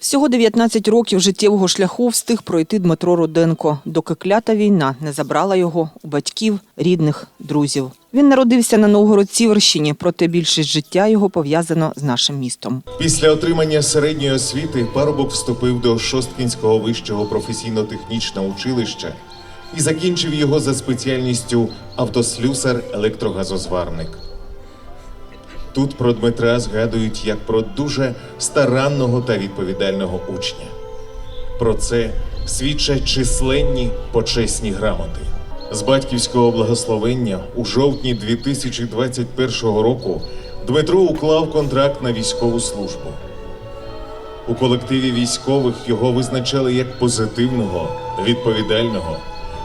Всього 19 років життєвого шляху встиг пройти Дмитро Руденко, доки клята війна не забрала його у батьків, рідних, друзів. Він народився на Новгород-Сіверщині, проте більшість життя його пов'язано з нашим містом. Після отримання середньої освіти парубок вступив до Шосткінського вищого професійно-технічного училища і закінчив його за спеціальністю автослюсар-електрогазозварник. Тут про Дмитра згадують як про дуже старанного та відповідального учня. Про це свідчать численні почесні грамоти. З батьківського благословення у жовтні 2021 року Дмитро уклав контракт на військову службу. У колективі військових його визначали як позитивного, відповідального,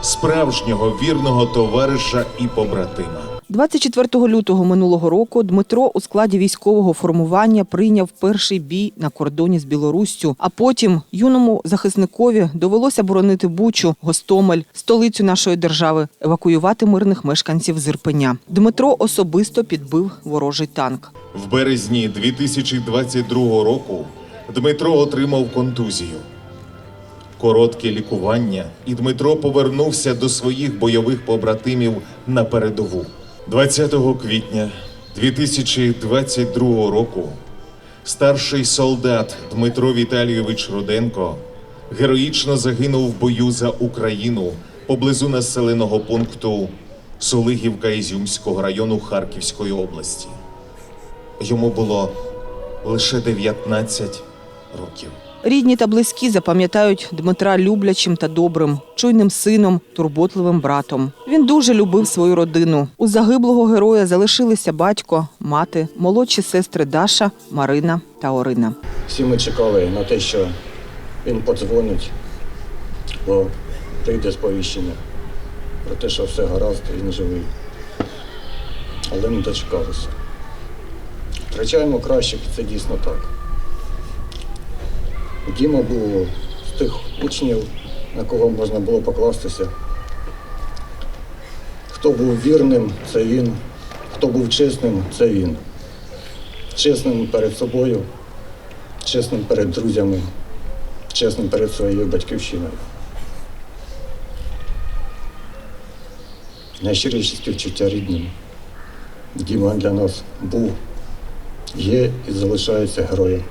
справжнього вірного товариша і побратима. 24 лютого минулого року Дмитро у складі військового формування прийняв перший бій на кордоні з Білоруссю. А потім юному захисникові довелося боронити Бучу, Гостомель, столицю нашої держави, евакуювати мирних мешканців з Ірпеня. Дмитро особисто підбив ворожий танк. В березні 2022 року Дмитро отримав контузію. Коротке лікування, і Дмитро повернувся до своїх бойових побратимів на передову. 20 квітня 2022 року старший солдат Дмитро Віталійович Руденко героїчно загинув в бою за Україну поблизу населеного пункту Сулигівка Ізюмського району Харківської області. Йому було лише 19 років. Рідні та близькі запам'ятають Дмитра люблячим та добрим, чуйним сином, турботливим братом. Він дуже любив свою родину. У загиблого героя залишилися батько, мати, молодші сестри Даша, Марина та Орина. Всі ми чекали на те, що він подзвонить, бо прийде сповіщення про те, що все гаразд, він живий. Але не дочекалися. Втрачаємо кращих, це дійсно так. Діма був з тих учнів, на кого можна було покластися. Хто був вірним, це він. Хто був чесним, це він. Чесним перед собою, чесним перед друзями, чесним перед своєю батьківщиною. Найщиріші співчуття рідним. Діма для нас був, є і залишається героєм.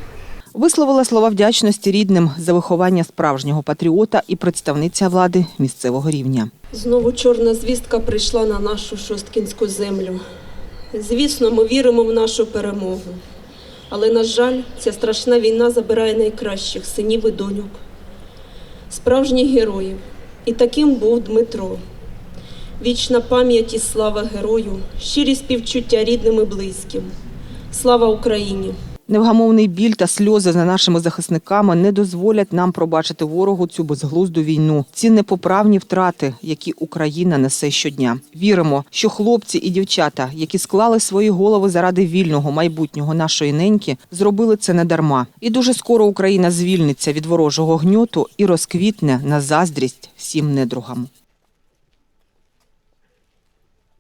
Висловила слова вдячності рідним за виховання справжнього патріота і представниця влади місцевого рівня. Знову чорна звістка прийшла на нашу шосткінську землю. Звісно, ми віримо в нашу перемогу. Але, на жаль, ця страшна війна забирає найкращих синів і доньок, справжніх героїв. І таким був Дмитро. Вічна пам'ять і слава герою, щирі співчуття рідним і близьким. Слава Україні! Невгамовний біль та сльози за нашими захисниками не дозволять нам пробачити ворогу цю безглузду війну, ці непоправні втрати, які Україна несе щодня. Віримо, що хлопці і дівчата, які склали свої голови заради вільного майбутнього нашої неньки, зробили це не дарма. І дуже скоро Україна звільниться від ворожого гньоту і розквітне на заздрість всім недругам.